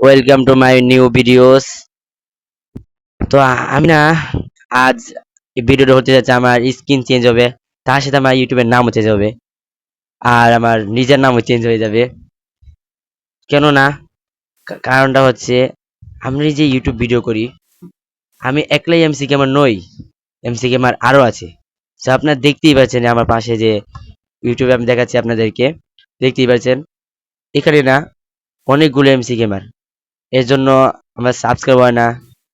Welcome to my new videos তো আমি না আজ ভিডিওটা হতে যাচ্ছে, আমার স্কিন চেঞ্জ হবে। তার সাথে আমার ইউটিউবের নামও চেঞ্জ হবে। আর আমার নিজের নামও চেঞ্জ হয়ে যাবে। কেননা কারণটা হচ্ছে আমি যে ইউটিউব ভিডিও করি, আমি একলাই এমসি গেমার নই এমসি গেমার আরও আছে। তো আপনার দেখতেই পাচ্ছেন আমার পাশে যে ইউটিউবে আমি দেখাচ্ছি আপনাদেরকে। দেখতেই পাচ্ছেন, এখানে না অনেকগুলো এমসি গেমার এর জন্য আমার সাবস্ক্রাইব হয় না।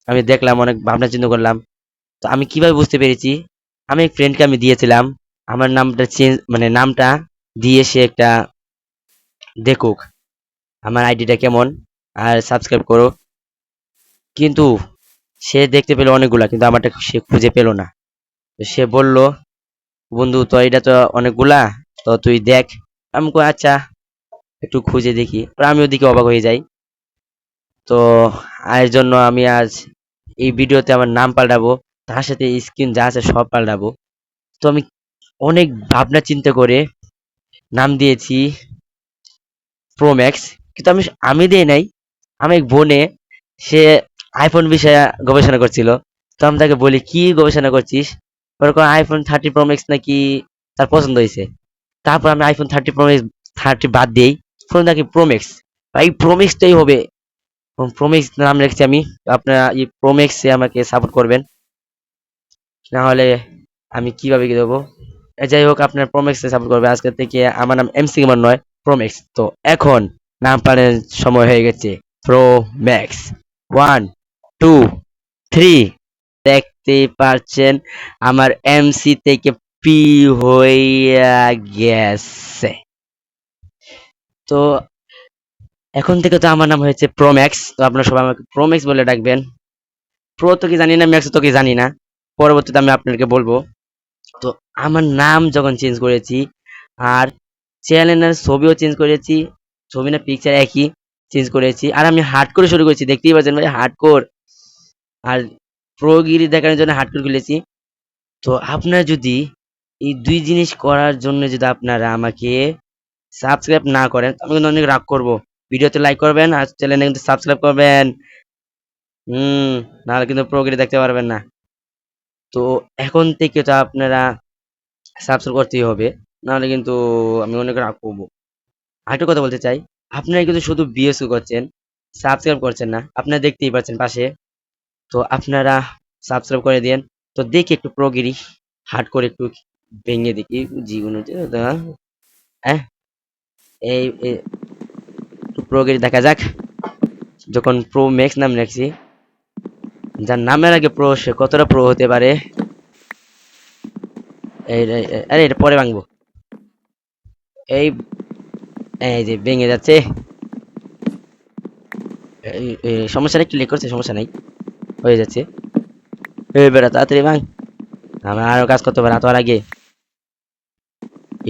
আমি দেখলাম, অনেক ভাবনা চিন্তা করলাম। তো আমি কীভাবে বুঝতে পেরেছি? আমি এক ফ্রেন্ডকে আমি দিয়েছিলাম। আমার নামটা চেঞ্জ মানে নামটা দিয়ে সে একটা দেখুক, আমার আইডিটা কেমন, আর সাবস্ক্রাইব করো। কিন্তু সে দেখতে পেল অনেকগুলা, কিন্তু আমারটা সে খুঁজে পেল না। তো সে বলল, বন্ধু, তো এটা তো অনেকগুলা, তো তুই দেখ। আমি আচ্ছা একটু খুঁজে দেখি। আমি ওদিকে অবাক হয়ে যাই। তো এর জন্য আমি আজ এই ভিডিওতে আমার নাম পাল্টাবো, তার সাথে স্ক্রিন যা আছে সব পাল্টাবো। তো আমি অনেক ভাবনা চিন্তা করে নাম দিয়েছি প্রো ম্যাক্স কিন্তু আমি আমি দিই নাই। আমি এক বোনে, সে আইফোন বিষয়ে গবেষণা করছিল। তো আমি তাকে বলি, কি গবেষণা করছিস? ওরকম আইফোন থার্টি প্রো ম্যাক্স নাকি তার পছন্দ হয়েছে? তারপর আমি iPhone thirty pro max thirty বাদ দিই ফোন নাকি প্রো ম্যাক্স ভাই প্রো ম্যাক্সটাই হবে। প্রোমেক্স নাম রেখেছি আমি। আপনারা এই প্রোমেক্সে আমাকে সাপোর্ট করবেন। না হলে আমি কীভাবে কি দেবো? যাই হোক, আপনার প্রোমেক্সে সাপোর্ট করবে আজকে থেকে আমার নাম এমসি গেমার নয় প্রোমেক্স তো এখন নাম পানের সময় হয়ে গেছে। Pro max one two three দেখতে পারছেন আমার এমসি থেকে পি হইয়া গেছে। তো এখন থেকে তো আমার নাম হয়েছে প্রো ম্যাক্স তো আপনারা সবাই আমাকে প্রো ম্যাক্স বলে ডাকবেন। প্রো তো কি জানি না ম্যাক্স তো কি জানি না। পরবর্তীতে আমি আপনাদেরকে বলব। তো আমার নাম যখন চেঞ্জ করেছি, আর চ্যানেলের ছবিও চেঞ্জ করেছি, ছবি না পিকচার একই চেঞ্জ করেছি। আর আমি হার্ড করে শুরু করেছি, দেখতেই পাচ্ছেন ভাই হার্ড কোর আর প্রোগিরি দেখানোর জন্য হার্ড কোর খুলেছি। তো আপনারা যদি এই দুই জিনিস করার জন্য যদি আপনারা আমাকে সাবস্ক্রাইব না করেন আমি কিন্তু অনেক রাগ করব। ভিডিওতে লাইক করবেন আর চ্যানেলে কিন্তু সাবস্ক্রাইব করবেন। হুম, নাহলে কিন্তু প্রোগ্রেস দেখতে পারবেন না। তো এখন থেকে তো আপনারা সাবস্ক্রাইব করতেই হবে, নাহলে কিন্তু আমি অনেক রাগ করব। আরেকটা কথা বলতে চাই, আপনারা কিন্তু শুধু বিএসও করছেন সাবস্ক্রাইব করছেন না, আপনারা দেখতেই পাচ্ছেন পাশে। তো আপনারা সাবস্ক্রাইব করে দেন তো দেখি একটু প্রগিরি হাট করে একটু ভেঙে দেখি জীবনে হ্যাঁ? এই প্রোগিরি দেখা যাক। যখন প্রো ম্যাক্স নাম রাখছি যার নামের আগে প্রো সে কতটা প্রো হতে পারে? আরে, এটা পরে ভাঙবো। এই যে ভেঙে যাচ্ছে। সমস্যা নেই ক্লিক করছে, সমস্যা নাই। হয়ে যাচ্ছে। এই বেটা, তাড়াতাড়ি ভাঙ। আমার আরও কাজ করতে পারে আগে।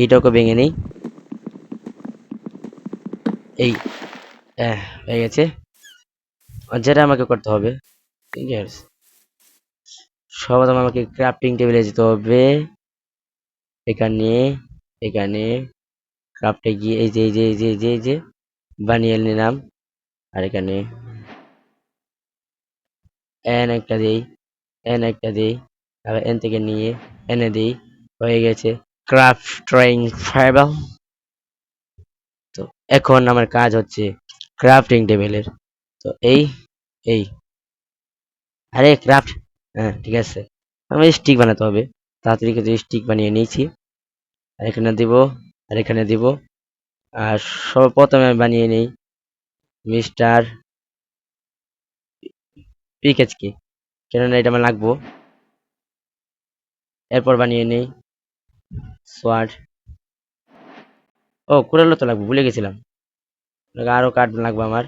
এইটাকে ভেঙে নেই। এই হয়ে গেছে। আর যেটা আমাকে করতে হবে, ঠিক আছে। সর্বপ্রথম আমাকে ক্রাফটিং টেবিলে যেতে হবে। এখানে এখানে ক্রাফটে গিয়ে এই যে এই যে এই যে এই যে এই যে, বানিয়ে নিলাম। আর এখানে, এন একটা দেই, এন একটা দেই, আবার এন থেকে নিয়ে এনে দেই, হয়ে গেছে ক্রাফটিং ফাইবার তো এখন আমার কাজ হচ্ছে ক্রাফটিং টেবিলের তো এই এই। আরে ক্রাফট হ্যাঁ ঠিক আছে। আমার স্টিক বানাতে হবে। তাড়াতাড়ি কিছু স্টিক বানিয়ে নিয়েছি। আর এখানে দিব, আর এখানে দিব। আর সর্বপ্রথমে আমি বানিয়ে নিই মিস্টার পিকেচকে। কেননা এটা আমার লাগবো। এরপর বানিয়ে নিই সোয়ার্ড। ও, কুড়ালো তো লাগবে, ভুলে গেছিলাম। আরও কাঠ লাগবে আমার।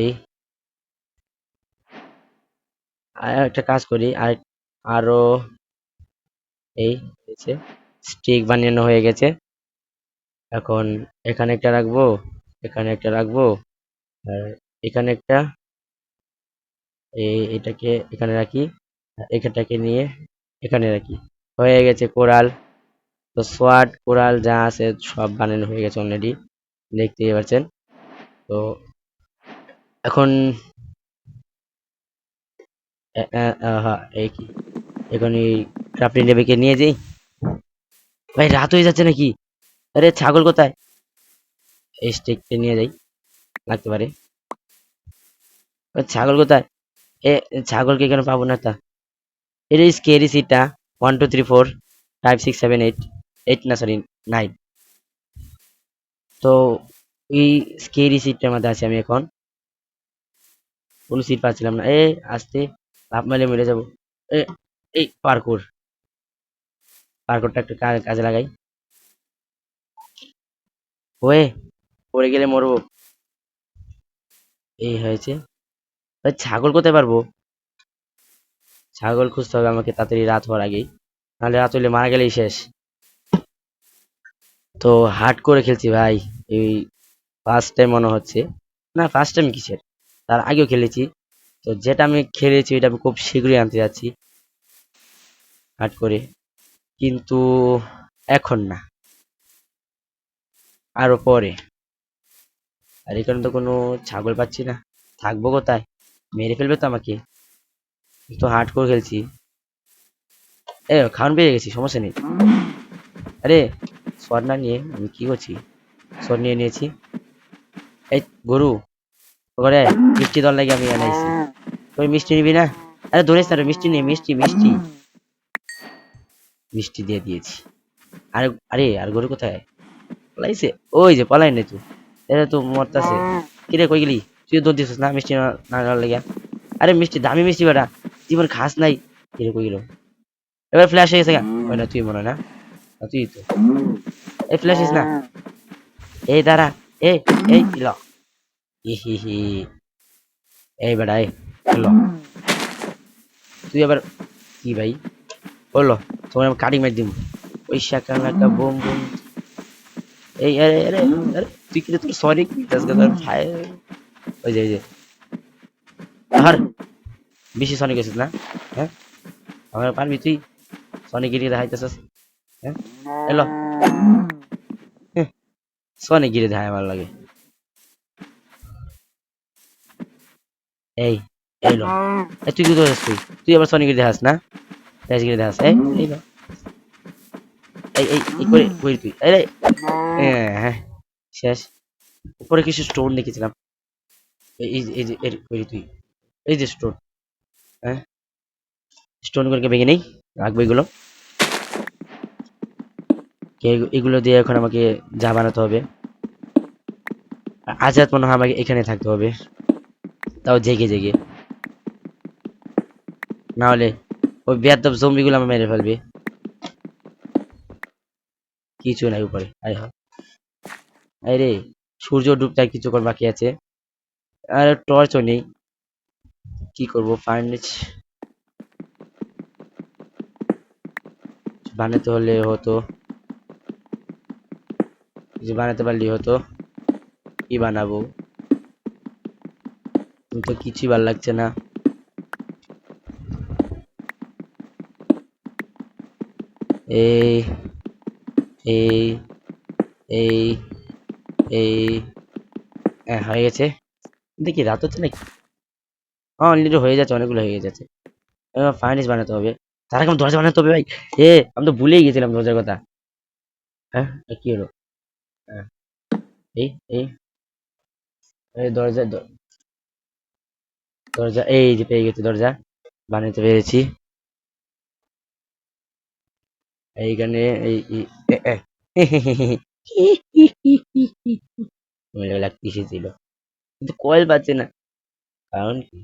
এই। আর একটা কাজ করি, আর আরও এই হয়েছে স্টিক বানানো হয়ে গেছে। এখন এখানে একটা রাখব, এখানে একটা রাখব, আর এখানে একটা, এই, এটাকে এখানে রাখি এখানটাকে নিয়ে এখানে রাখি। হয়ে গেছে কোরাল। তো সোয়াট, কোরাল যা আছে সব বানানো হয়ে গেছে অলরেডি দেখতেই পাচ্ছেন। তো এখন এখন এই ক্রাফটিং টেবিলকে নিয়ে যাই। ভাই, রাত হয়ে যাচ্ছে নাকি? আরে, ছাগল কোথায়? এই স্টিকটা নিয়ে যাই, লাগতে পারে। ছাগল কোথায়? এ, ছাগলকে কেন পাবো না তা? এটা স্কেরি সিটটা one two three four five six seven eight eight না সরি নাইন তো এই স্কেরি সিটটার মধ্যে আছি আমি এখন। কোনো সিট পাচ্ছিলাম না। এ, আসতে লাভ মারলে মরে যাব। এ, এই পার্কুর পার্কুরটা একটু কাজে লাগাই। ওয়ে, পড়ে গেলে মরবো। এই হয়েছে। ছাগল কোথায় পারব? ছাগল খুঁজতে হবে আমাকে, তাড়াতাড়ি রাত হওয়ার আগেই। নাহলে রাত হলে মারা গেলেই শেষ। তো হার্ড করে খেলছি ভাই। এই ফার্স্ট টাইম মনে হচ্ছে। না ফার্স্ট টাইম কিসের? তার আগেও খেলেছি। তো যেটা আমি খেলেছি ওইটা আমি খুব শীঘ্রই আনতে যাচ্ছি। হাট করে। কিন্তু এখন না। আরও পরে। আর এখানে তো কোনো ছাগল পাচ্ছি না। থাকব কোথায়? মেরে ফেলবে তো আমাকে। তো হাট করে খেলছি। এ খাওয়ান পেয়ে গেছি, সমস্যা নেই। আরে শট না নিয়ে আমি কি করছি? শট নিয়ে নিয়েছি। এই গরু ঘরে মিষ্টি দল লাগে আমি আনাইছি তুই মিষ্টি নিবি না? আরে ধরেছ না রে, মিষ্টি নে মিষ্টি মিষ্টি। মিষ্টি দিয়ে দিয়েছি। আরে আরে আর গরু কোথায়? পলাইছে। ওই যে পলাই নে তুই এটা তো মরতাছে। কিরে কই গেলি? তুই দৌড় দিছিস না মিষ্টি না লাগিয়া আরে মিষ্টি দামি মিষ্টি বেটা। জীবন খাস নাই। কিরে কই গেল? এবার ফ্ল্যাশ হয়ে গেছে না তুই মনে না। না, তুই তো এই ফ্ল্যাশ না এই দাঁড়া এই এই ল হি হি হি এই বেটা এই ল তুই আবার কি ভাই বলল তোমার আমি কাটিং মার দিব ওই শাকা নাকা বুম বুম এই আরে আরে আরে তুই কি তোর সরি কি আজকে তোর ভাই ওই যে ওই যে আর বেশি সনি গেছিস না হ্যাঁ আমার পারবি তুই সনি গিরি দেখাইতেছিস এলো সনি গিরি দেখায় আমার লাগে এই এই লো এই তুই কি করছিস তুই তুই আবার সনি গিরি দেখাস না রেস গিরি দেখাস এই এই লো এই এই এই করে কই তুই এই রে হ্যাঁ শেষ উপরে কিছু স্টোন দেখেছিলাম এই এই যে- এই যে এর কই তুই এই যে স্টোন হ্যাঁ স্টোন গুলোকে ভেঙে নেই রাখব এগুলো কে- এগুলো দিয়ে এখন আমাকে যা বানাতে হবে। আজ রাত মনে হয় আমাকে এখানে থাকতে হবে। তাও জেগে জেগে। না হলে ওই বেয়াদব জম্বিগুলো আমার মেরে ফেলবে। কিছু নাই উপরে। আয় হ। আরে সূর্য ডুবতে কিছুক্ষণ বাকি আছে। আর টর্চও নেই। কি করব? ফার্নেস বানাতে হলে হতো। যে বানাতে পারলি হতো, কি বানাবো? তো কিছুই ভালো লাগছে না। এই এই এই এই হ্যাঁ গেছে। দেখি, রাত হচ্ছে নাকি? হ্যাঁ অলরেডি হয়ে যাচ্ছে, অনেকগুলো হয়ে যাচ্ছে ফার্নিশ বানাতে হবে। তার আগে দরজা বানাতে হবে ভাই। এ, আমি তো ভুলেই গেছিলাম দরজার কথা। হ্যাঁ কি হলো? এই এই দরজা দরজা, এই যে পেয়ে গেছি দরজা পেরেছি। এইখানে এই ছিল। কিন্তু কয়েল পাচ্ছে না। কারণ কি?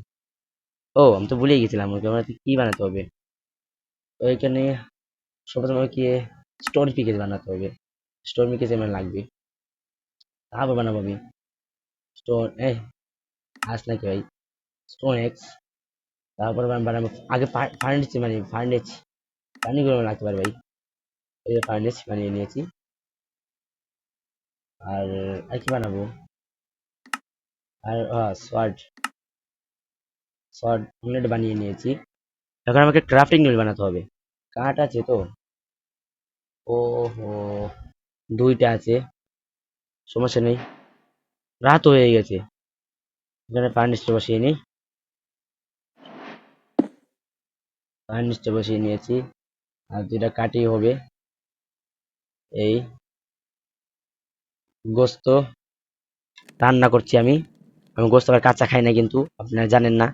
ও, আমি তো ভুলেই গেছিলাম, ওকে আমার কি বানাতে হবে? এখানে সর্বপ্রথম আমাকে স্টোন পিকেজ বানাতে হবে। স্টোন পিকেজ আমার লাগবে। তারপর বানাবো আমি স্টোন এ আস নাকি ভাই স্টোন এক্স তারপর বানাবো আগে ফার্নেস মানে ফার্নেস পানিগুলো লাগতে পারে ভাই এই যে ফার্নেস বানিয়ে নিয়েছি আর আর কি বানাবো আর সোয়ার্ড সোয়ার্ড বুলেট বানিয়ে নিয়েছি এখন আমাকে ক্রাফটিং টেবিল বানাতে হবে কাঠ আছে তো ও হো দুইটা আছে সমস্যা নেই। রাত হয়ে গেছে। এখানে ফার্নিচার বসিয়ে নিই। ফার্নিচার বসিয়ে নিয়েছি। আর যেটা কাটি হবে। এই গোস্ত রান্না করছি আমি। আমি গোস্ত আবার কাঁচা খাই না কিন্তু, আপনারা জানেন না।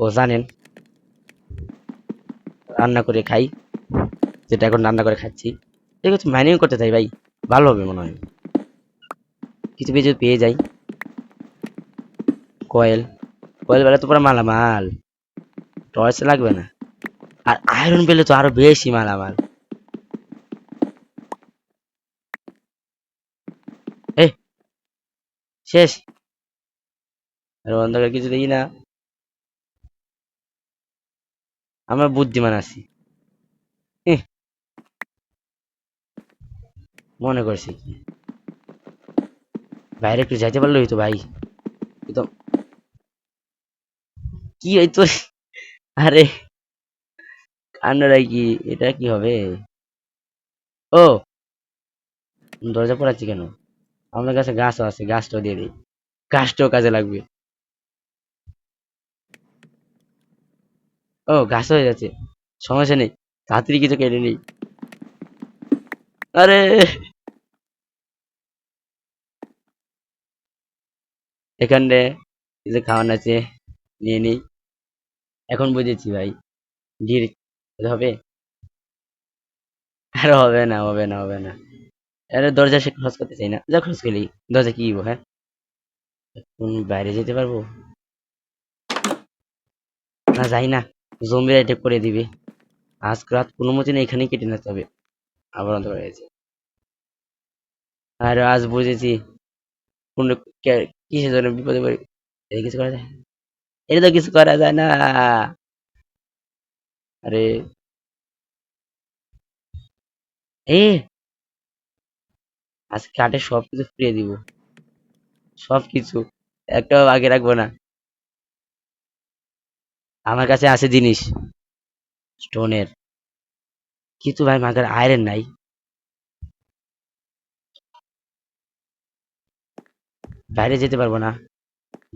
ও জানেন। রান্না করে খাই। যেটা এখন রান্না করে খাচ্ছি। ঠিক আছে মাইনিং করতে চাই ভাই। ভালো হবে মনে হয়। কিছু কিছু পেয়ে যাই। কয়েল কয়েল বেলা তো পুরো মালামাল। টর্চ লাগবে না। আর আয়রন পেলে তো আরও বেশি মালামাল। এ শেষ। আর অন্ধকার কিছু দেখি না। আমরা বুদ্ধিমান আছি। মনে করছি কি? বাইরে একটু যাইতে পারল তো ভাই। একদম কি হইতো আরে কান্ডটা কি? এটা কি হবে? ও, দরজা পড়াচ্ছি কেন? আমাদের কাছে গাছও আছে, গাছটাও দিয়ে দিই। গাছটাও কাজে লাগবে। ও ঘাস হয়ে যাচ্ছে। সমস্যা নেই, তাড়াতাড়ি কিছু কেটে নেই। আরে! এখানে যে খাওয়ান আছে, নিয়ে নিই এখন বুঝেছি ভাই ডির হবে। আরে হবে না হবে না হবে না। আরে দরজা সে খরচ করতে চাই না। যা খরচ করলি, দরজা কি হ্যাঁ? এখন বাইরে যেতে পারব? না, যাই না। জম্বি অ্যাটাক করে দিবে। আজকে রাত কোনো মতে না এখানেই কেটে নিতে হবে। আবার অন্ধকার হয়েছে আর আজ বুঝেছি। কোন কিসের জন্য বিপদে পড়ে? এটা কিছু করা যায়? এটা তো কিছু করা যায় না। আরে। এ! আজকে কাঠে সব কিছু ফিরিয়ে দিব। সব কিছু একটাও আগে রাখব না। আমার কাছে আছে জিনিস। স্টোনের। কিন্তু ভাই মাগার আয়রন নাই। বাইরে যেতে পারব না।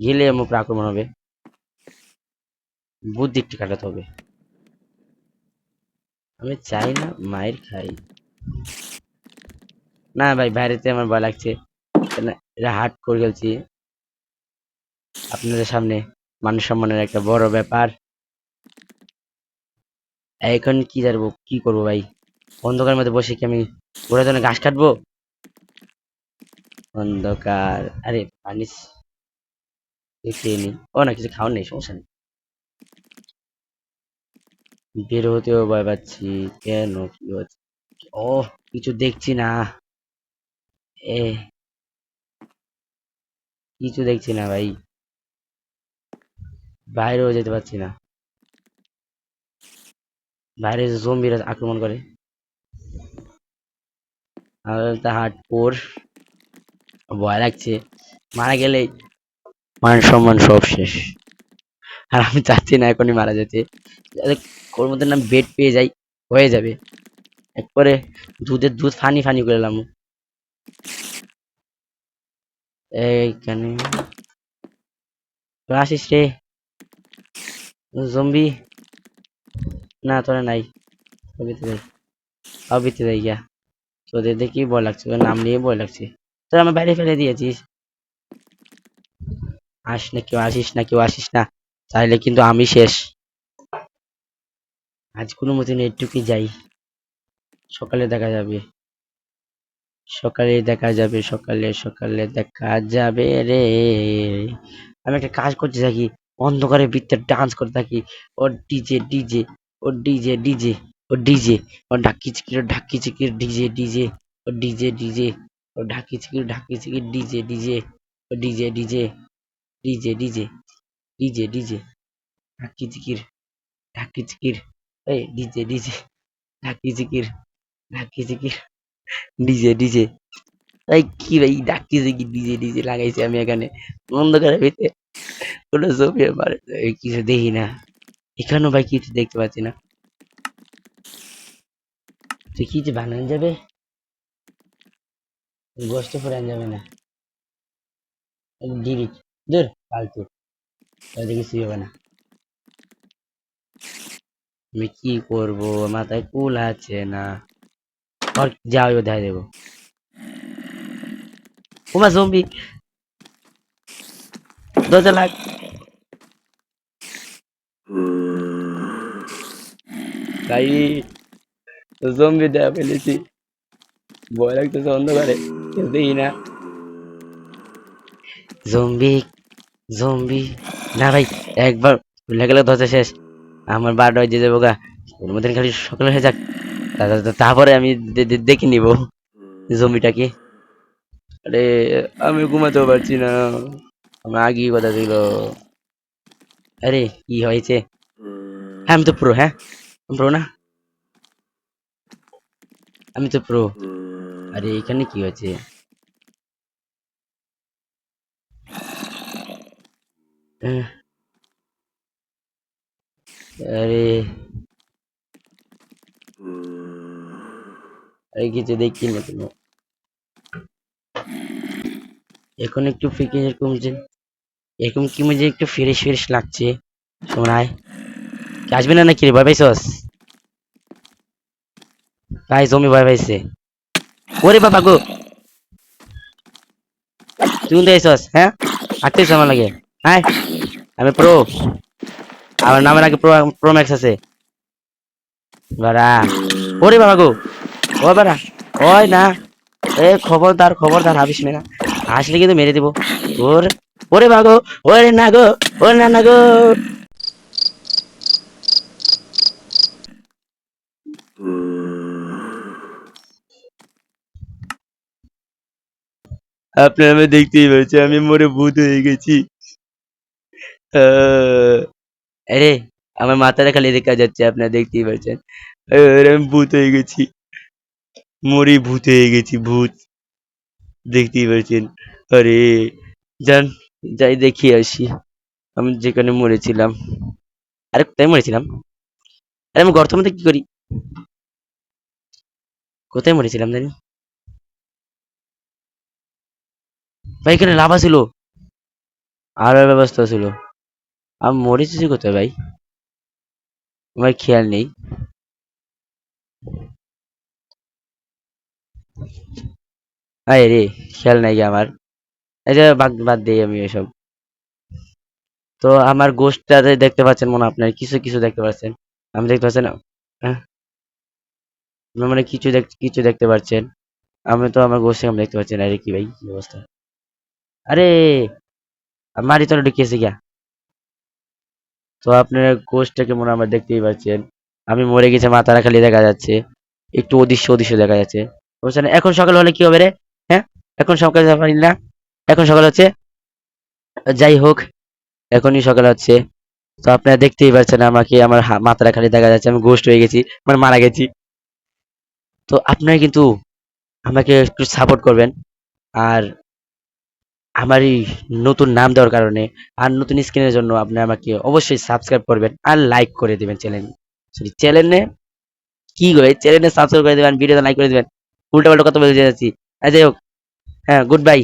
গেলে আমার উপর আক্রমণ হবে। বুদ্ধি একটু কাটাতে হবে। আমি চাই না মায়ের খাই। না ভাই, বাইরেতে আমার ভয় লাগছে। এটা হাট করে গেছি আপনাদের সামনে মানুষ সম্মানের একটা বড় ব্যাপার। এখন কি জানব, কি করব ভাই? অন্ধকারের মধ্যে বসে কি আমি ঘোড়ার জন্য ঘাস কাটবো? অন্ধকার। আরে পানিস ও না, কিছু খাওয়ার নেই, সমস্যা নেই। বের হতেও ভয় পাচ্ছি। কেন, কি হচ্ছে? ও, কিছু দেখছি না। এ, কিছু দেখছি না ভাই। বাইরেও যেতে পারছি না। বাইরে জম্বিরা আক্রমণ করে। হাট পোর। ভয় লাগছে। মারা গেলে মান সম্মান সব শেষ। আর আমি চাচ্ছি না এখনই মারা যেতে। ওর মধ্যে না বেড পেয়ে যাই, হয়ে যাবে। একবারে দুধের দুধ ফানি ফানি করে এলাম। এইখানে আসিস রে। জম্বি না, তোরা নাই। অবিতে যাই অবিতে যাই গিয়া। তোদের দেখি ভয় লাগছে নাম নিয়ে ভয় লাগছে। তোরা আমার বাইরে ফেলে দিয়েছিস। আস না কেউ, আসিস না কেউ, আসিস না। তাহলে কিন্তু আমি শেষ। আজ কোনো মতন একটুকুই যাই। সকালে দেখা যাবে। সকালে দেখা যাবে, সকালে সকালে দেখা যাবে রে। আমি একটা কাজ করতে থাকি অন্ধকারের ভিতরে ডান্স করতে থাকি। ও ডিজে ডিজে ও ডিজে ডিজে ও ডিজে ও ঢাকি চিকির ঢাকি চিকির ডিজে ডিজে ও ডিজে ডিজে ঢাকি চিকির ঢাকি চিকির DJ DJ DJ DJ DJ DJ DJ DJ, ঢাকি চিকির ঢাকি চিকির এই ডিজে ডিজে, ঢাকি চিকির ঢাকি চিকির ডিজে ডিজে, এই কি ভাই ডাকি কি ডিজে ডিজে লাগাইছি আমি এখানে, অন্ধকারের ভিতরে, কোনো ছবি আমার কিছু দেখি না, এখানেও ভাই কিছু দেখতে পাচ্ছি না, তুই কি যে বানানো যাবে? গোষ্ঠ ফুরান যাবে না। ডিলিট দূর ফালতু। তাহলে কিছুই হবে না। আমি কি করব? মাথায় কুল আছে না। আর যাও দেখা দেবো। ওমা জম্বি দরজা লাগ। ভাই জম্বি দেয়া ফেলেছি। ভয় লাগতেছে অন্ধকারে। না জম্বি জম্বি না ভাই একবার ভুলে গেলে দরজা শেষ। আমার বারোটা বাজে যাব গা। ওর মধ্যে খালি সকাল হয়ে যাক। তারপরে আমি দেখে নিব জম্বিটাকে আরে আমি ঘুমাতেও পারছি না। আমার আগেই কথা ছিল। আরে কি হয়েছে? হ্যাঁ আমি তো প্রো হ্যাঁ? প্রো না? আমি তো প্রো আরে, এখানে কি হয়েছে? আরে। আরে, কিছু দেখছি না কোনো। এখন একটু ফিকে এরকম যে, এরকম কি মধ্যে একটু ফ্রেশ ফ্রেশ লাগছে? শোনায় আসবে না নাকি রে? ভয় পাইছস? ভাই জমি ভয় পাইছে। ওরে বাবা গো। তুই তো আইসস হ্যাঁ? আটতেছ আমার লাগে। হ্যাঁ আমি প্রো আমার নামের আগে প্রো প্রো ম্যাক্স আছে। বাড়া। ওরে বাবা গো। ও বাড়া, ওই না। এ খবরদার খবরদার হাবিস না। আসলে কিন্তু মেরে দিব। ওর ওরে বাবা ওরে না গো, ওরে না না গো। আপনারা আমি দেখতেই পাচ্ছেন আমি মরে ভূত হয়ে গেছি। আরে, আমার মাথাটা খালি দেখা যাচ্ছে, আপনারা দেখতেই পাচ্ছেন। আমি ভূত হয়ে গেছি। মরে ভূত হয়ে গেছি, ভূত। দেখতেই পাচ্ছেন। আরে, যান, যাই দেখি আসি। আমি যেখানে মরেছিলাম। আরে, কোথায় মরেছিলাম? আরে, আমি গর্তের মধ্যে কি করি? কোথায় মরেছিলাম জানি? ভাই, এখানে লাভা ছিল আর ব্যবস্থা ছিল আমি মরেছি কোথায় ভাই? আমার খেয়াল নেই। আরে রে, খেয়াল নাই আমার। এই যে বাদ বাদ দিই আমি এসব। তো আমার গোষ্ঠটাতে দেখতে পাচ্ছেন মনে আপনার, কিছু কিছু দেখতে পাচ্ছেন। আমি দেখতে পাচ্ছেন হ্যাঁ? মানে কিছু দেখ, কিছু দেখতে পাচ্ছেন। আমি তো আমার গোষ্ঠী আমি দেখতে পাচ্ছি না। আরে কি ভাই, কি অবস্থা? আরে মারি তো ঢুকিয়েছে গিয়া। তো আপনার গোষ্ঠটাকে মনে আমরা দেখতেই পাচ্ছেন। আমি মরে গেছে, মাথাটা খালি দেখা যাচ্ছে। একটু অদৃশ্য অদৃশ্য দেখা যাচ্ছে। বুঝছেন? এখন সকাল হলে কি হবে রে? হ্যাঁ? এখন সকাল পারি না? এখন সকাল হচ্ছে? যাই হোক, এখনই সকাল হচ্ছে। তো আপনারা দেখতেই পাচ্ছেন আমাকে, আমার মাথাটা খালি দেখা যাচ্ছে। আমি গোস্ট হয়ে গেছি মানে মারা গেছি। তো আপনারা কিন্তু আমাকে একটু সাপোর্ট করবেন। আর আমার এই নতুন নাম দেওয়ার কারণে আর নতুন স্ক্রিনের জন্য আপনি আমাকে অবশ্যই সাবস্ক্রাইব করবেন আর লাইক করে দেবেন চ্যানেল চ্যানেলে কি করে চ্যানেলে সাবস্ক্রাইব করে দেবেন ভিডিওতে লাইক করে দেবেন উল্টা পাল্টা কথা বলে যাচ্ছি। যাই হোক হ্যাঁ গুড বাই